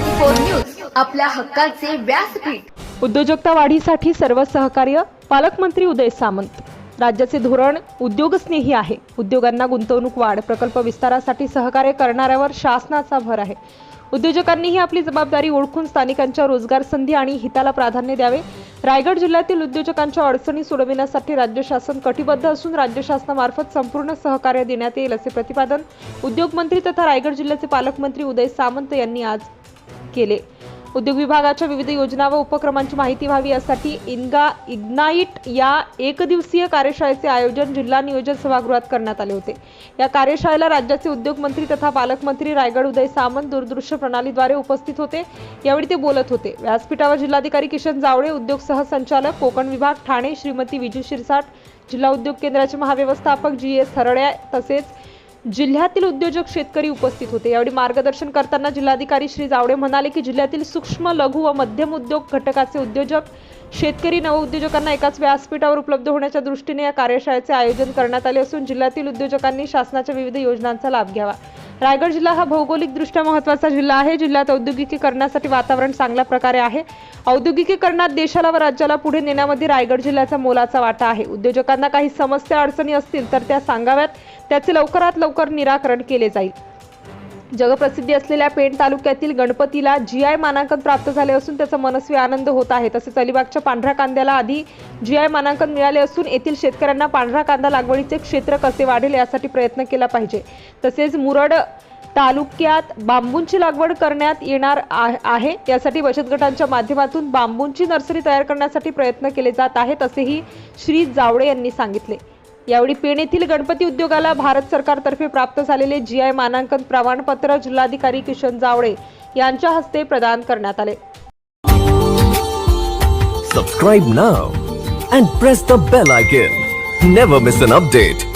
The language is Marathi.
फोर न्यूज आपल्या हक्काचे व्यासपीठ. उद्योजकता वाढीसाठी सर्व सहकार्य पालकमंत्री उदय सामंत. राज्याचे धोरण उद्योगस्नेही आहे. उद्योगांना गुंतवणूक वाढ प्रकल्प विस्तारासाठी सहकार्य करणाऱ्यावर शासनाचा भर आहे. उद्योजकांनीही आपली जबाबदारी ओळखून स्थानिकांच्या रोजगार संधी आणि हिताला प्राधान्य द्यावे रायगड जिल्ह्यातील उद्योजकांच्या अडचणी सोडविण्यासाठी राज्य शासन कटिबद्ध असून राज्य शासनामार्फत संपूर्ण सहकार्य देण्यात येईल असे प्रतिपादन उद्योगमंत्री तथा रायगड जिल्ह्याचे पालकमंत्री उदय सामंत यांनी आज केले. उद्योग विभागाच्या विविध योजना व उपक्रमांची माहिती व्हावी यासाठी इनगा इग्नाईट या एकदिवसीय कार्यशाळेचे आयोजन जिल्हा नियोजन सभागृहात करण्यात आले होते. या कार्यशाळेला राज्याचे उद्योग मंत्री तथा पालकमंत्री रायगड उदय सामंत दूरदृश्य प्रणालीद्वारे उपस्थित होते. यावेळी ते बोलत होते. व्यासपीठावर जिल्हाधिकारी किशन जावळे उद्योग सहसंचालक कोकण विभाग ठाणे श्रीमती विजू शिरसाट जिल्हा उद्योग केंद्राचे महाव्यवस्थापक जी एस हरड्या तसेच जिल्ह्यातील उद्योजक शेतकरी उपस्थित होते. यावेळी मार्गदर्शन करताना जिल्हाधिकारी श्री जावडे म्हणाले की जिल्ह्यातील सूक्ष्म लघु व मध्यम उद्योग घटकाचे उद्योजक शेतकरी नवउद्योजकांना एकाच व्यासपीठावर उपलब्ध होण्याच्या दृष्टीने या कार्यशाळेचे आयोजन करण्यात आले असून जिल्ह्यातील उद्योजकांनी शासनाच्या विविध योजनांचा लाभ घ्यावा. रायगड जिल्हा हा भौगोलिकदृष्ट्या महत्त्वाचा जिल्हा आहे. जिल्ह्यात औद्योगिकीकरणासाठी वातावरण चांगल्या प्रकारे आहे. औद्योगिकीकरणात देशाला व राज्याला पुढे नेण्यामध्ये रायगड जिल्ह्याचा मोलाचा वाटा आहे. उद्योजकांना काही समस्या अडचणी असतील तर त्या सांगाव्यात. त्याचे लवकरात लवकर निराकरण केले जाईल. जगप्रसिद्धी असलेल्या पेण तालुक्यातील गणपतीला जी आय मानांकन प्राप्त झाले असून त्याचा मनस्वी आनंद होत आहे. तसेच अलिबागच्या पांढऱ्या कांद्याला आधी जी आय मानांकन मिळाले असून येथील शेतकऱ्यांना पांढरा कांदा लागवडीचे क्षेत्र कसे वाढेल यासाठी प्रयत्न केला पाहिजे. तसेच मुरड तालुक्यात बांबूंची लागवड करण्यात येणार आहे. यासाठी बचत गटांच्या माध्यमातून बांबूंची नर्सरी तयार करण्यासाठी प्रयत्न केले जात आहेत असेही श्री जावडे यांनी सांगितले. यावेळी पेण येथील गणपती उद्योगाला भारत सरकारतर्फे प्राप्त झालेले जी आय मानांकन प्रमाणपत्र जिल्हाधिकारी किशन जावडे यांच्या हस्ते प्रदान करण्यात आले. Subscribe now and press the bell icon never miss an update